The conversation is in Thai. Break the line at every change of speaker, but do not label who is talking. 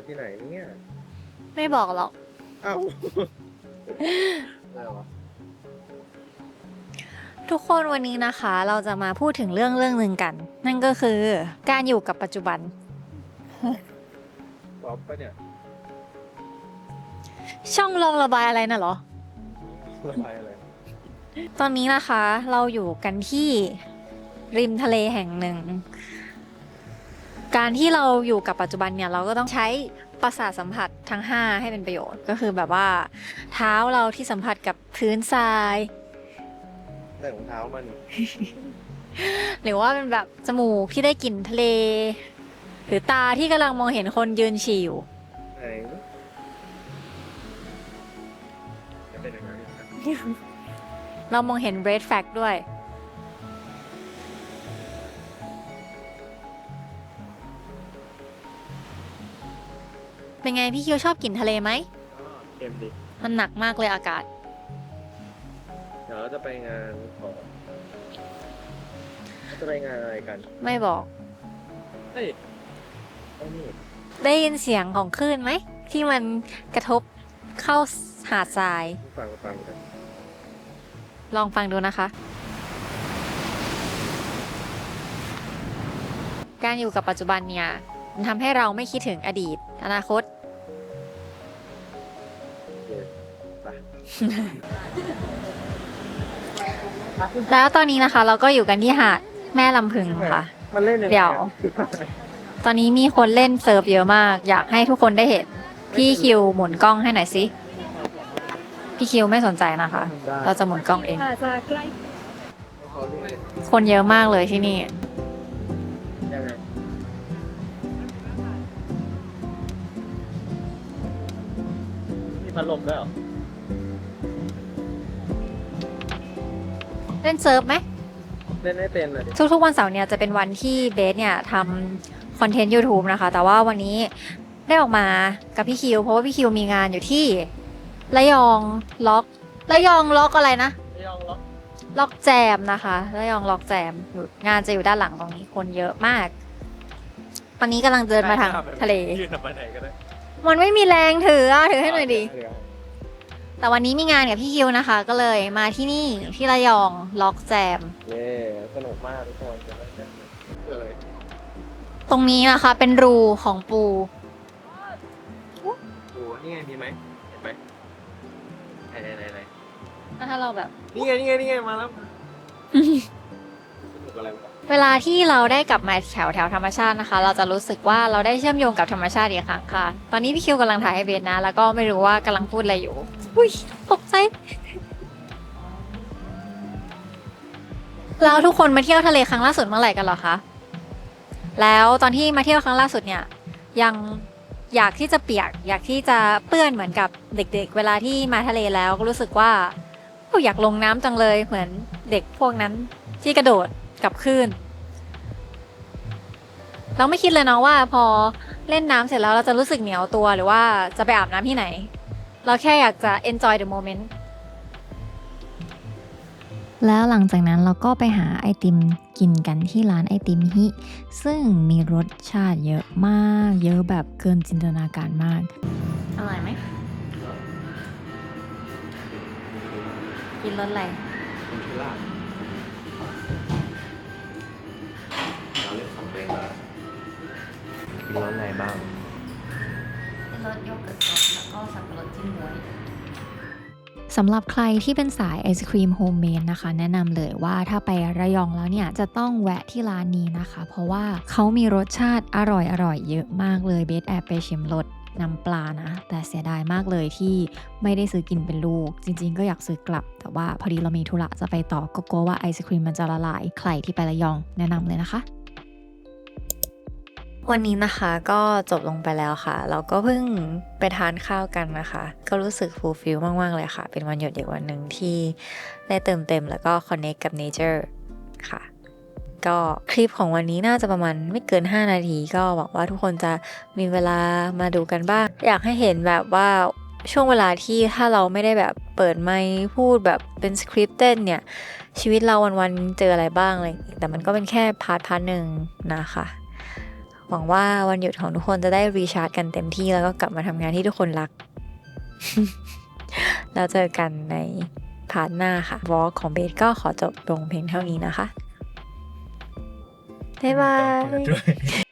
อยู่ที่ไหนเนี่ย
ไม่บอกหรอก
อ้าวอะไรวะ
ทุกคนวันนี้นะคะ เราจะมาพูดถึงเรื่องเรื่องหนึ่งกัน นั่นก็คือการอยู่กับปัจจุบัน
ป๊อปปะเนี่ย
ช่องลงระบายอะไรน่ะเหรอ
ระบายอะไร
ตอนนี้นะคะเราอยู่กันที่ริมทะเลแห่งหนึ่ง การที่เราอยู่กับปัจจุบันเนี่ยเราก็ต้องใช้ประสาทสัมผัสทั้ง 5 ให้เป็นประโยชน์ก็คือแบบว่า เท้าเราที่สัมผัสกับพื้นทราย
แต่ของเท้ามัน
หรือว่าเป็นแบบจมูกที่ได้กลิ่นทะเล หรือตาที่กำลังมองเห็นคนยืนฉี่อยู่
ไหนจะเป็นยังไงนะ
เรามองเห็น red flag ด้วย เป็นไงพี่คิวชอบกลิ่นทะเลไหม
อ๋อเค็มดิ
มันหนักมากเลยอากาศ
เดี๋ยวเราจะไปงานของจะไปงานอะไรกัน
ไม่บอก
เฮ้ยไอ้นี่
ได้ยินเสียงของคลื่นไหม ที่มันกระทบเข้าหาดทราย
ฟังฟังกัน
ลองฟังดูนะคะ การอยู่กับปัจจุบันเนี่ย มันทำให้เราไม่คิดถึงอดีต อนาคต
โอเคไป
แล้วตอนนี้นะคะ เราก็อยู่กันที่หาดแม่ลำพึงค่ะ
มันเล่นยังไง
เดี๋ยว ตอนนี้มีคนเล่นเซิร์ฟเยอะมาก อยากให้ทุกคนได้เห็น พี่คิวหมุนกล้องให้หน่อยสิ พี่คิวไม่สนใจนะคะ เราจะหมุนกล้องเอง
เขาเล่น
คนเยอะมากเลยที่นี่
มีพัดลมด้วยเหรอ
เล่นเซิร์ฟไหม
เล่นไม่เป็นเลยดิ
ทุกๆวันเสาร์เนี่ยจะเป็นวันที่เบสเนี่ยทำคอนเทนต์ YouTube นะคะ แต่ว่าวันนี้ได้ออกมากับพี่คิว เพราะว่าพี่คิวมีงานอยู่ที่ระยองล็อกระยองล็อกอะไรนะ
ไม่ยอมล็อก
ล็อกแจมนะคะระยองล็อกแจมอยู่งานจะอยู่ด้านหลังตรงนี้คนเยอะมาก วันนี้กำลังเดินมาทางทะเล
ยืนออกไปไหนก็ได้
มันไม่มีแรงถืออะถือให้หน่อยดิ
เยว
แต่วันนี้มีงานกับพี่คิวนะคะ ก็เลยมาที่นี่ที่ระยองล็อกแจม
เย้สนุกมากทุกคนจะได้กันเลย
ตรงนี้นะคะ เป็นรูของปู
ดูนี่ไงมีไหมเห็นไหมไหนไหนไหนไหน
ถ้าเราแบบ
นี่ไงนี่ไงนี่ไงมาแล้วสนุก อะไร
เวลาที่เราได้กลับมาแถวแถวธรรมชาตินะคะ เราจะรู้สึกว่าเราได้เชื่อมโยงกับธรรมชาติอีกครั้งค่ะ ตอนนี้พี่คิวกำลังถ่ายให้เบสนะ แล้วก็ไม่รู้ว่ากำลังพูดอะไรอยู่ อุ้ยตกใจแล้วทุกคนมาเที่ยวทะเลครั้งล่าสุดเมื่อไหร่กันเหรอคะ แล้วตอนที่มาเที่ยวครั้งล่าสุดเนี่ย ยังอยากที่จะเปียก อยากที่จะเปื้อนเหมือนกับเด็ก ๆเวลาที่มาทะเลแล้วก็รู้สึกว่าโอ้อยากลงน้ำจังเลยเหมือนเด็กพวกนั้นที่กระโดด กับคลื่น เราไม่คิดเลยเนาะว่า พอเล่นน้ำเสร็จแล้วเราจะรู้สึกเหนียวตัวหรือว่าจะไปอาบน้ำที่ไหน เราแค่อยากจะ enjoy the moment
แล้วหลังจากนั้นเราก็ไปหาไอติมกินกันที่ร้านไอติมฮิ ซึ่งมีรสชาติเยอะมาก เยอะแบบเกินจินตนาการมาก
อร่อยไหม กินรสอะไร
มีร้อนไหนบ้าง
เป็นรสโยเกิร์ตสดแล้วก็สับปะรดจิ้มบ๊วย
สำหรับใครที่เป็นสายไอศครีมโฮมเมดนะคะ แนะนำเลยว่าถ้าไประยองแล้วเนี่ย จะต้องแวะที่ร้านนี้นะคะ เพราะว่าเขามีรสชาติอร่อยอร่อยเยอะมากเลยเบสแอบไปชิมรสน้ำปลานะ แต่เสียดายมากเลยที่ไม่ได้ซื้อกินเป็นลูก จริง ๆ ก็อยากซื้อกลับ แต่ว่าพอดีเรามีธุระจะไปต่อก็กลัวว่าไอศครีมมันจะละลาย ใครที่ไประยองแนะนำเลยนะคะ
วันนี้นะคะก็จบลงไปแล้วค่ะ เราก็เพิ่งไปทานข้าวกันนะคะ ก็รู้สึกฟูลฟิลมากๆเลยค่ะ เป็นวันหยุดอีกวันหนึ่งที่ได้เติมเต็มแล้วก็คอนเน c กับเนเจอร์ค่ะก็คลิปของวันนี้น่าจะประมาณไม่เกิน 5 นาที ก็หวังว่าทุกคนจะมีเวลามาดูกันบ้าง อยากให้เห็นแบบว่าช่วงเวลาที่ถ้าเราไม่ได้แบบเปิดไมค์พูดแบบเป็นสคริปต์เต้นเนี่ย ชีวิตเราวันๆเจออะไรบ้างอะไรอย่างงี้แต่มันก็เป็นแค่พาร์ทพาร์ทหนึ่งนะคะ หวังว่าวันหยุดของทุกคนจะได้รีชาร์จกันเต็มที่แล้วก็กลับมาทำงานที่ทุกคนรัก แล้วเจอกันในพาร์ทหน้าค่ะวอลของเบสก็ขอจบลงเพียงเท่านี้นะคะบ๊ายบา
ย